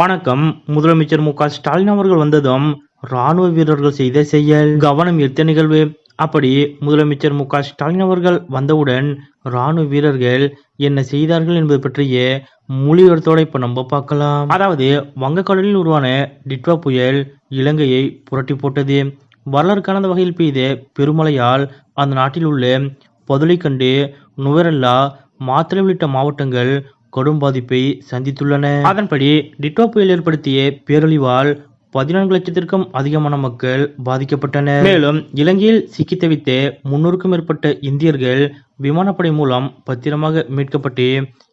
வணக்கம். முதலமைச்சர் மு க ஸ்டாலின் அவர்கள் வந்ததும் ராணுவ வீரர்கள் செய்த செயல் கவனம் ஈர்த்த நிகழ்வு. அப்படி முதலமைச்சர் மு க ஸ்டாலின் அவர்கள் வந்தவுடன் ராணுவ வீரர்கள் என்ன செய்தார்கள் என்பது பற்றிய மொழியோரத்தோட இப்ப நம்ம பார்க்கலாம். அதாவது வங்கக்கடலில் உருவான டிட்வா புயல் இலங்கையை புரட்டி போட்டது. வரலாறு காணாத வகையில் பெய்த பெருமழையால் அந்த நாட்டில் உள்ள பதுளைக்கண்டு நுவரெல்லா மாத்திரை உள்ளிட்ட மாவட்டங்கள் கடும் பாதிப்பை சந்தித்துள்ளன. அதன்படி டிட்டோ புயல் ஏற்படுத்திய பேரழிவால் பதினான்கு லட்சத்திற்கும் அதிகமான மக்கள் பாதிக்கப்பட்டனர். மேலும் இலங்கையில் சிக்கி தவித்த முன்னூறுக்கும் மேற்பட்ட இந்தியர்கள் விமானப்படை மூலம் பத்திரமாக மீட்கப்பட்டு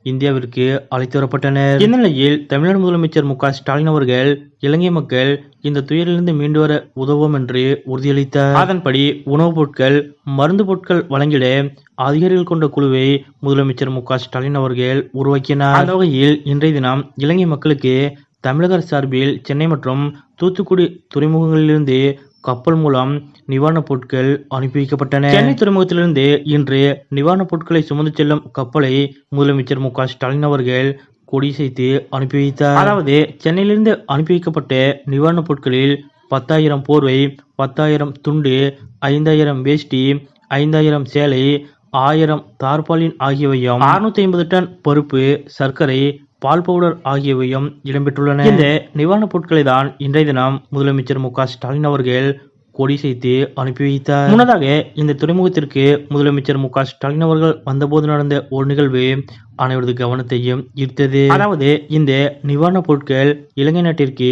இந்தியாவிற்கு அழைத்து வரப்பட்டனர். இந்த நிலையில் தமிழ்நாடு முதலமைச்சர் மு ஸ்டாலின் அவர்கள் இலங்கை மக்கள் இந்த துயரிலிருந்து மீண்டு வர உதவும் என்று உறுதியளித்தார். அதன்படி உணவுப் பொருட்கள் மருந்து பொருட்கள் வழங்கிட அதிகாரிகள் கொண்ட குழுவை முதலமைச்சர் மு ஸ்டாலின் அவர்கள் உருவாக்கினார். அந்த வகையில் இன்றைய தினம் இலங்கை மக்களுக்கு தமிழக அரசு சார்பில் சென்னை மற்றும் தூத்துக்குடி துறைமுகங்களிலிருந்து கப்பல் மூலம் நிவாரணப் பொருட்கள் அனுப்பி வைக்கப்பட்டன. சென்னை துறைமுகத்திலிருந்து இன்று நிவாரணப் பொருட்களை சுமந்து செல்லும் கப்பலை முதலமைச்சர் மு ஸ்டாலின் அவர்கள் கொடியசைத்து அனுப்பி வைத்தார். அதாவது சென்னையிலிருந்து அனுப்பி வைக்கப்பட்ட நிவாரணப் பொருட்களில் பத்தாயிரம் போர்வை பத்தாயிரம் துண்டு ஐந்தாயிரம் வேஷ்டி ஐந்தாயிரம் சேலை ஆயிரம் தார்பாலின் ஆகியவையும் அறுநூத்தி ஐம்பது டன் பருப்பு சர்க்கரை பால் பவுடர் ஆகியவையும் இடம்பெற்றுள்ளன. இந்த நிவாரணப் பொருட்களை தான் இன்றைய தினம் முதலமைச்சர் மு க ஸ்டாலின் அவர்கள் கொடி செய்து அனுப்பி வைத்தார். முன்னதாக இந்த துறைமுகத்திற்கு முதலமைச்சர் மு க ஸ்டாலின் அவர்கள் வந்தபோது நடந்த ஒரு நிகழ்வு அனைவரது கவனத்தையும் ஈர்த்தது. அதாவது இந்த நிவாரணப் பொருட்கள் இலங்கை நாட்டிற்கு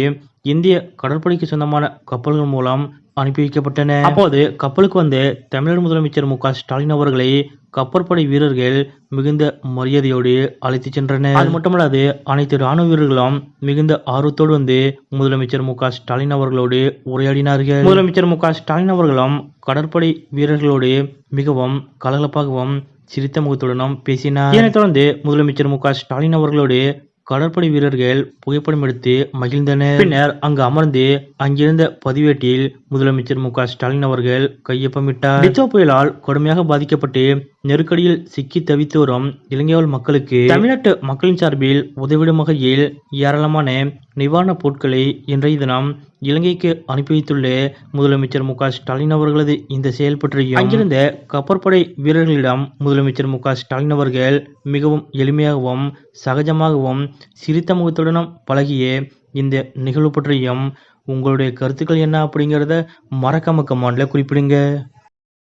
இந்திய கடற்படைக்கு சொந்தமான கப்பல்கள் மூலம் அனுப்பி வைக்கப்பட்டன அப்போது கப்பலுக்கு வந்து தமிழர் முதலமைச்சர் மு க ஸ்டாலின் அவர்களை கப்பற்படை வீரர்கள் மிகுந்த மரியாதையோடு அழைத்து சென்றனர். அது மட்டுமல்லாது அனைத்து ராணுவ வீரர்களும் மிகுந்த ஆர்வத்தோடு வந்து முதலமைச்சர் மு க ஸ்டாலின் அவர்களோடு உரையாடினார்கள். முதலமைச்சர் மு க ஸ்டாலின் அவர்களும் கடற்படை வீரர்களோடு மிகவும் கலகலப்பாகவும் சிரித்த முகத்துடனும் பேசினார். இதனைத் தொடர்ந்து முதலமைச்சர் மு க ஸ்டாலின் அவர்களோடு கடற்படை வீரர்கள் புகைப்படம் எடுத்து மகிழ்ந்தனர். பின்னர் அங்கு அமர்ந்து அங்கிருந்த பதிவேட்டில் முதலமைச்சர் மு க ஸ்டாலின் அவர்கள் கையொப்பமிட்டார். டிச்சோ புயலால் கடுமையாக பாதிக்கப்பட்டு நெருக்கடியில் சிக்கி தவித்து வரும் இலங்கை வாழ் மக்களுக்கு தமிழ்நாட்டு மக்களின் சார்பில் உதவிடும் வகையில் ஏராளமான நிவாரணப் பொருட்களை இன்றைய தினம் இலங்கைக்கு அனுப்பி வைத்துள்ள முதலமைச்சர் மு ஸ்டாலின் அவர்களது இந்த செயல் பற்றியும் அங்கிருந்த கப்பற்படை வீரர்களிடம் முதலமைச்சர் மு ஸ்டாலின் அவர்கள் மிகவும் எளிமையாகவும் சகஜமாகவும் சிரித்த முகத்துடனும் பழகிய இந்த நிகழ்வு பற்றியும் உங்களுடைய கருத்துக்கள் என்ன அப்படிங்கிறத மறக்காம கமாண்டில் குறிப்பிடுங்க.